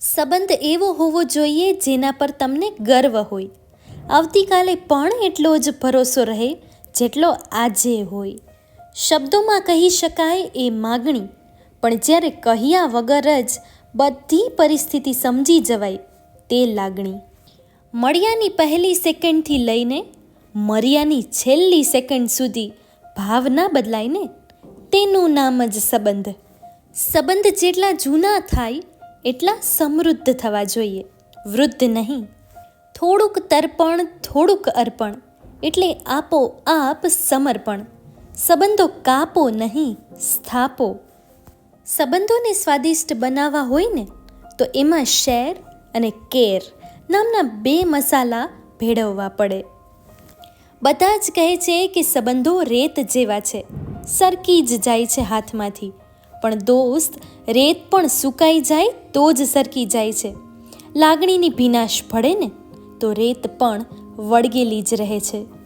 સંબંધ એવો હોવો જોઈએ જેના પર તમને ગર્વ હોય. આવતીકાલે પણ એટલો જ ભરોસો રહે જેટલો આજે હોય. શબ્દોમાં કહી શકાય એ માગણી, પણ જ્યારે કહ્યા વગર જ બધી પરિસ્થિતિ સમજી જવાય તે લાગણી. મળ્યાની પહેલી સેકન્ડથી લઈને મર્યાની છેલ્લી સેકન્ડ સુધી ભાવના બદલાય ને? તેનું નામ જ સંબંધ. સંબંધ જેટલા જૂના થાય એટલા સમૃદ્ધ થવા જોઈએ. વૃદ્ધ નહીં, થોડુંક તર્પણ, થોડુંક અર્પણ, એટલે આપો આપ સમર્પણ. સંબંધો કાપો નહીં, સ્થાપો. સંબંધોને સ્વાદિષ્ટ બનાવવા હોય ને, તો એમાં શેર અને કેર નામના બે મસાલા ભેળવવા પડે. બધા જ કહે છે કે સંબંધો રેત જેવા છે, સરકી જ જાય છે હાથમાંથી. પણ દોસ્ત, રેત પણ સુકાઈ જાય તો જ સરકી જાય છે. લાગણીની ભીનાશ ભળે ને, તો રેત પણ વળગેલી જ રહે છે.